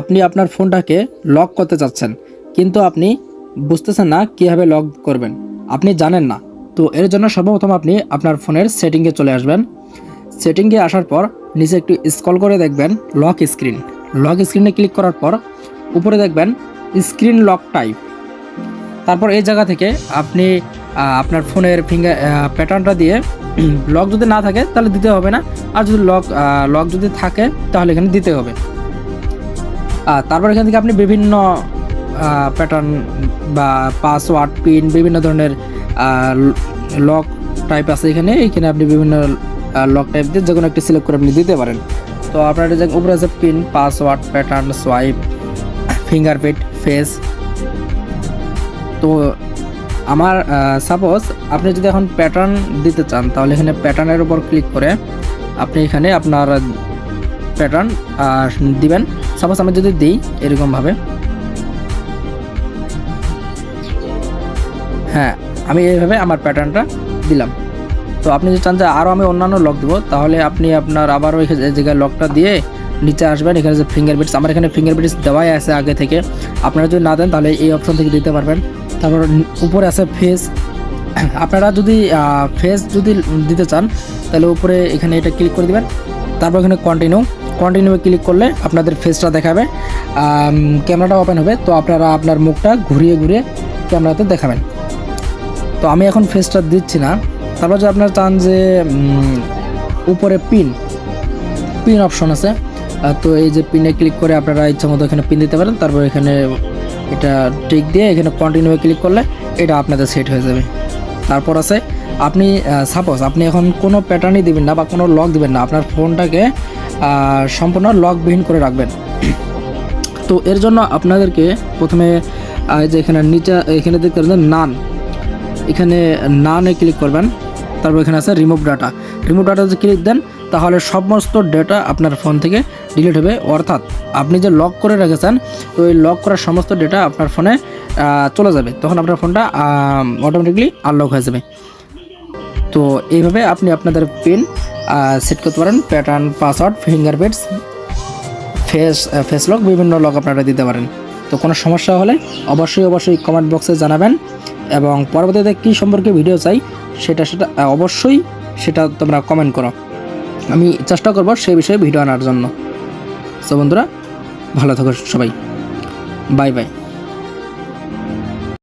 আপনি আপনার ফোনটাকে লক করতে চাচ্ছেন, কিন্তু আপনি বুঝতেছেন না কীভাবে লক করবেন। আপনি জানেন না। তো এর জন্য সর্বপ্রথম আপনি আপনার ফোনের সেটিংয়ে চলে আসবেন। সেটিংয়ে আসার পর নিচে একটু স্ক্রল করে দেখবেন লক স্ক্রিন। লক স্ক্রিনে ক্লিক করার পর উপরে দেখবেন স্ক্রিন লক টাইপ। তারপর এই জায়গা থেকে আপনি আপনার ফোনের ফিঙ্গার প্যাটার্নটা দিয়ে লক যদি না থাকে তাহলে দিতে হবে না। আর যদি লক লক যদি থাকে তাহলে এখানে দিতে হবে। তারপর এখান থেকে আপনি বিভিন্ন প্যাটার্ন বা পাসওয়ার্ড পিন বিভিন্ন ধরনের লক টাইপ আছে এখানে। এখানে আপনি বিভিন্ন লক টাইপ দিয়ে যে কোনো একটি সিলেক্ট করে আপনি দিতে পারেন। তো আপনার যে উপরে আছে pin password pattern swipe fingerprint face তো আমার সাপোজ আপনি যদি এখন প্যাটার্ন দিতে চান, তাহলে এখানে প্যাটার্নের উপর ক্লিক করে আপনি এখানে আপনার প্যাটার্ন দিবেন। সাপোজ আমি যদি দিই এরকমভাবে। হ্যাঁ আমি এইভাবে আমার প্যাটার্নটা দিলাম। তো আপনি যদি চান যে আরও আমি অন্যান্য লক দেবো, তাহলে আপনি আপনার আবারও এই জায়গায় লকটা দিয়ে নিচে আসবেন। এখানে যে ফিঙ্গারপ্রিন্টস আমার এখানে ফিঙ্গারপ্রিন্টস দেওয়াই আছে আগে থেকে। আপনারা যদি না দেন, তাহলে এই অপশন থেকে দিতে পারবেন। তারপর উপরে আছে ফেস আপনারা যদি ফেস যদি দিতে চান, তাহলে উপরে এখানে এটা ক্লিক করে দিবেন। তারপর এখানে কন্টিনিউ কন্টিনিউ ক্লিক করলে আপনাদের ফেসটা দেখাবে। ক্যামেরাটা ওপেন হবে, তো আপনারা আপনার মুখটা ঘুরিয়ে ঘুরিয়ে ক্যামেরাতে দেখাবেন। তো আমি এখন ফেসটা দিচ্ছি না। তারপর যে আপনারা চান যে উপরে পিন পিন অপশন আছে। তো এই যে পিনে ক্লিক করে আপনারা ইচ্ছা মতো এখানে পিন দিতে পারেন। তারপর এখানে এটা টিক দিয়ে এখানে কন্টিনিউ ক্লিক করলে এটা আপনাদের সেট হয়ে যাবে। তারপর আছে, আপনি সাপোজ আপনি এখন কোনো প্যাটার্নই দিবেন না বা কোনো লক দিবেন না। আপনার ফোনটাকে সম্পূর্ণ লকবিহীন করে রাখবেন। তো এর জন্য আপনাদেরকে প্রথমে যে এখানে নিচে, এখানে দেখতে পাচ্ছেন নান এখানে নানে ক্লিক করবেন। তারপর এখানে আছে রিমুভ ডাটা রিমুভ ডাটা যদি ক্লিক দেন, তাহলে সমস্ত ডেটা আপনার ফোন থেকে ডিলিট হবে। অর্থাৎ আপনি যে লক করে রেখেছেন, তো এই লক করার সমস্ত ডেটা আপনার ফোনে চলে যাবে। তখন আপনার ফোনটা অটোমেটিকলি আনলক হয়ে যাবে। তো এইভাবে আপনি আপনাদের পিন সেট করতে পারেন pattern password fingerprints face face lock বিভিন্ন লক আপনারা দিতে পারেন। তো কোনো সমস্যা হলে অবশ্যই অবশ্যই কমেন্ট বক্সে জানাবেন এবং পরবর্তীতে কী সম্পর্কে ভিডিও চাই, সেটা সেটা অবশ্যই সেটা তোমরা কমেন্ট করো। আমি চেষ্টা করব সেই বিষয়ে ভিডিও আনার জন্য। সো বন্ধুরা, ভালো থাকো সবাই। Bye bye